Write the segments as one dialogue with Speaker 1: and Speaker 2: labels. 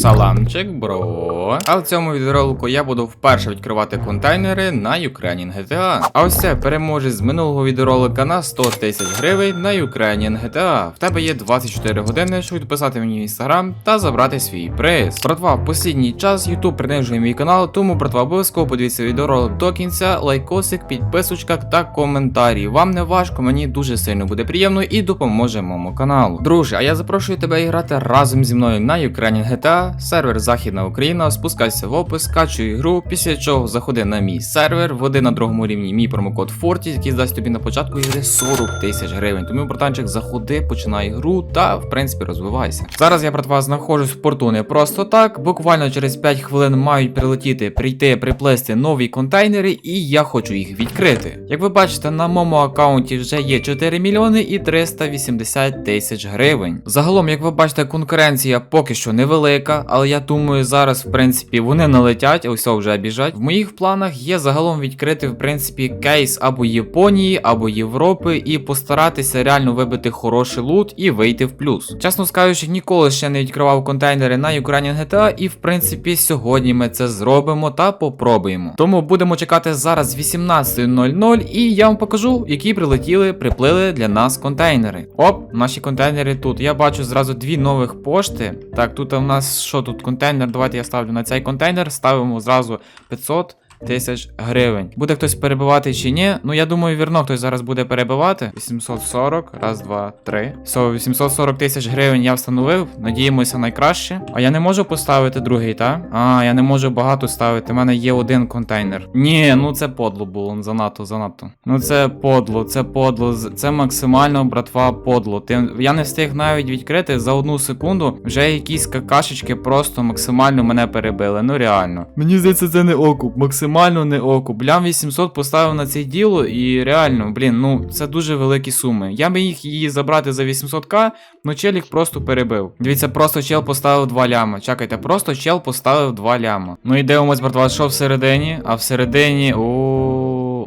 Speaker 1: Саламчик, бро. А в цьому відеоролику я буду вперше відкривати контейнери на Ukrainian GTA. А ось це переможець з минулого відеоролика на 100 тисяч гривень на Ukrainian GTA. В тебе є 24 години, щоб відписати мені в інстаграм та забрати свій приз. Братва, в послідній час YouTube принижує мій канал, тому братва обов'язково подивіться відеоролик до кінця, лайкосик, підписочка та коментарі. Вам не важко, мені дуже сильно буде приємно і допоможе моєму каналу. Друже, а я запрошую тебе грати разом зі мною на Ukrainian GTA, сервер Західна Україна. Спускайся в опис, скачуй ігру, після чого заходи на мій сервер, вводи на другому рівні мій промокод Forti, який дасть тобі на початку ігри 40 тисяч гривень. Тому, братанчик, заходи, починай гру та в принципі розвивайся. Зараз я братва знаходжусь в порту не просто так. Буквально через 5 хвилин мають прилетіти, прийти, приплести нові контейнери, і я хочу їх відкрити. Як ви бачите, на моєму аккаунті вже є 4 мільйони і 380 тисяч гривень. Загалом, як ви бачите, конкуренція поки що невелика, але я думаю, зараз, в принципі, вони налетять, ось о, вже біжать. В моїх планах є загалом відкрити, в принципі, кейс або Японії, або Європи, і постаратися реально вибити хороший лут і вийти в плюс. Чесно скажучи, ніколи ще не відкривав контейнери на Ukrainian GTA, і в принципі сьогодні ми це зробимо та попробуємо. Тому будемо чекати зараз 18.00 і я вам покажу, які прилетіли, приплили для нас контейнери. Оп, наші контейнери тут. Я бачу зразу дві нових пошти. Так, тут у нас що тут контейнер? Давайте я ставлю на цей контейнер, ставимо зразу 500 тисяч гривень. Буде хтось перебивати чи ні? Ну я думаю, вірно, хтось зараз буде перебивати. 840, раз, два, три. So, 840 тисяч гривень я встановив. Надіємося найкраще. А я не можу поставити другий, та? А, я не можу багато ставити. У мене є один контейнер. Ні, ну це подло було. Занадто, занадто. Ну це подло, це подло. Це максимально, братва, подло. Ти, я не встиг навіть відкрити за одну секунду. Вже якісь какашечки просто максимально мене перебили. Ну реально. Мені здається, це не окуп. Максимально не оку. Блям 800 поставив на це діло, і реально, блін, ну це дуже великі суми. Я би їх її забрати за 800к, но чел їх просто перебив. Дивіться, просто чел поставив 2 ляма. Чекайте, просто чел поставив 2 ляма. Ну і дивимось, братва, що всередині, а всередині. О.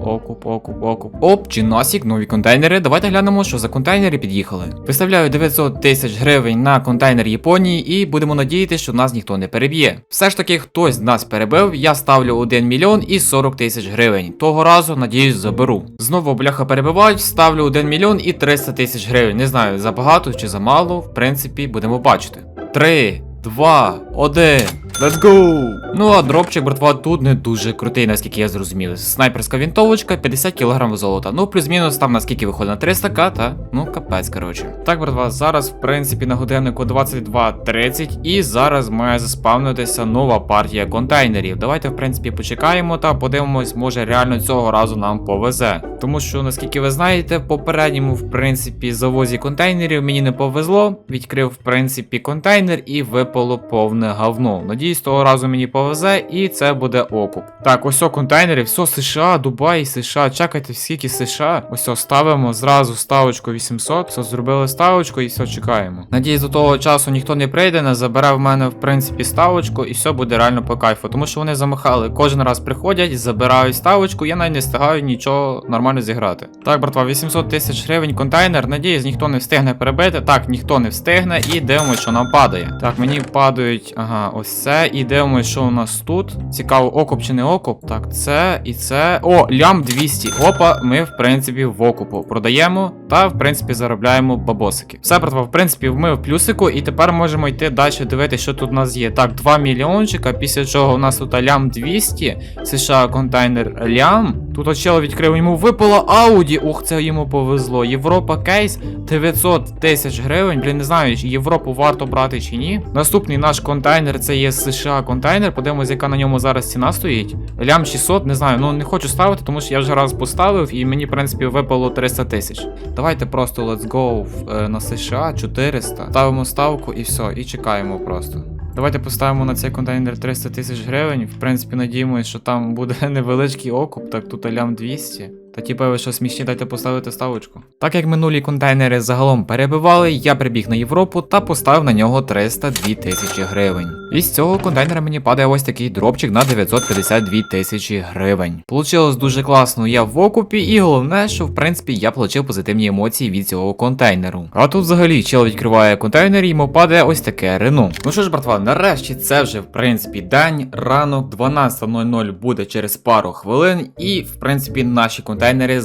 Speaker 1: Окуп, окуп, окуп. Оп, чи носік, нові контейнери. Давайте глянемо, що за контейнери під'їхали. Виставляю 900 тисяч гривень на контейнер Японії і будемо надіятися, що нас ніхто не переб'є. Все ж таки, хтось нас перебив, я ставлю 1 мільйон і 40 тисяч гривень. Того разу, надіюсь, заберу. Знову бляха перебивають, ставлю 1 мільйон і 300 тисяч гривень. Не знаю, забагато чи замало, в принципі, будемо бачити. 3, 2, 1. Let's go! Ну а дропчик, братва, тут не дуже крутий, наскільки я зрозумів. Снайперська вінтовочка, 50 кг золота. Ну, плюс-мінус там наскільки виходить на 300к, та? Ну, капець, коротше. Так, братва, зараз, в принципі, на годиннику 22.30, і зараз має заспавнитися нова партія контейнерів. Давайте, в принципі, почекаємо та подивимось, може реально цього разу нам повезе. Тому що, наскільки ви знаєте, в попередньому, в принципі, завозі контейнерів мені не повезло. Відкрив, в принципі, контейнер і випало повне говно. Надіюсь, того разу мені повезе, і це буде окуп. Так, ось о контейнери, все США, Дубай, США. Чекайте, скільки США. Ось о, ставимо зразу ставочку 800. Все, зробили ставочку і все чекаємо. Надіюсь, до того часу ніхто не прийде, не забере в мене, в принципі, ставочку, і все буде реально по кайфу. Тому що вони замахали. Кожен раз приходять, забирають ставочку, я навіть не встигаю нічого нормально зіграти. Так, братва, 800 тисяч гривень контейнер. Надіюсь, ніхто не встигне перебити. Так, ніхто не встигне, і дивимося, що нам падає. Так, мені падають, ага, ось це. І дивимося, що у нас тут. Цікаво, окуп чи не окуп. Так, це і це. О, лям 200. Опа, ми, в принципі, в окупу продаємо та, в принципі, заробляємо бабосики. Все, братва, в принципі, ми в плюсику, і тепер можемо йти далі дивитися, що тут у нас є. Так, 2 мільйончика, після чого у нас тут лям 200, США контейнер лям. Тут очело відкрив, йому випало Ауді. Ух, це йому повезло. Європа кейс 900 тисяч гривень. Блін, не знаю, Європу варто брати чи ні. Наступний наш контейнер це є США контейнер. Подивимось, яка на ньому зараз ціна стоїть. Лям 600, не знаю, ну не хочу ставити, тому що я вже раз поставив і мені, в принципі, випало 300 тисяч. Давайте просто let's go е, на США 400. Ставимо ставку і все, і чекаємо просто. Давайте поставимо на цей контейнер 300 тисяч гривень. В принципі, надіємося, що там буде невеличкий окуп. Так, тут лям 200. Та типа ви що смішні, дайте поставити ставочку. Так як минулі контейнери загалом перебивали, я прибіг на Європу та поставив на нього 302 тисячі гривень. І з цього контейнера мені падає ось такий дропчик на 952 тисячі гривень. Получилось дуже класно, я в окупі, і головне, що в принципі я отримав позитивні емоції від цього контейнеру. А тут взагалі чел відкриває контейнер і йому падає ось таке Рено. Ну що ж, братва, нарешті це вже в принципі день, ранок 12.00 буде через пару хвилин, і в принципі наші контейнери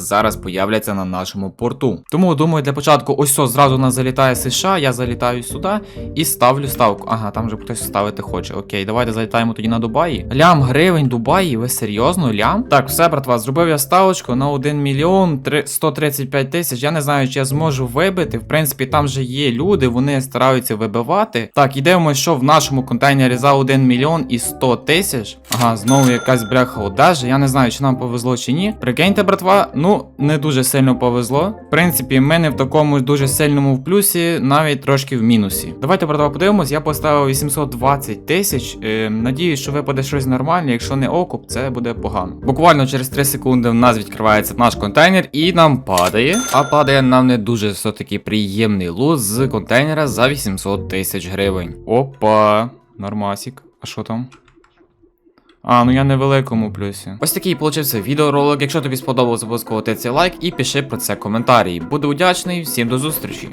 Speaker 1: зараз появляться на нашому порту. Тому думаю, для початку ось все зразу нас залітає США, я залітаю сюди і ставлю ставку. Ага, там вже хтось ставити хоче. Окей, давайте залітаємо тоді на Дубаї. Лям гривень Дубаї, ви серйозно? Лям? Так, все, братва, зробив я ставочку на 1 мільйон 135 тисяч. Я не знаю, чи я зможу вибити. В принципі, там вже є люди, вони стараються вибивати. Так, і дивимося, що в нашому контейнері за 1 мільйон і 100 тисяч. Ага, знову якась бляха одежа. Я не знаю, чи нам повезло чи ні. Прикиньте, братва, ну не дуже сильно повезло. В принципі, ми не в такому дуже сильному в плюсі, навіть трошки в мінусі. Давайте, братва, подивимось. Я поставив 820 тисяч. Е, надіюсь, що випаде щось нормальне. Якщо не окуп, це буде погано. Буквально через 3 секунди в нас відкривається наш контейнер і нам падає. А падає нам не дуже все-таки приємний лут з контейнера за 800 тисяч гривень. Опа, нормасік. А що там? А, ну я не в великому плюсі. Ось такий получився відеоролик. Якщо тобі сподобалось, обов'язково ти цей лайк і пиши про це коментарі. Буду вдячний, всім до зустрічі.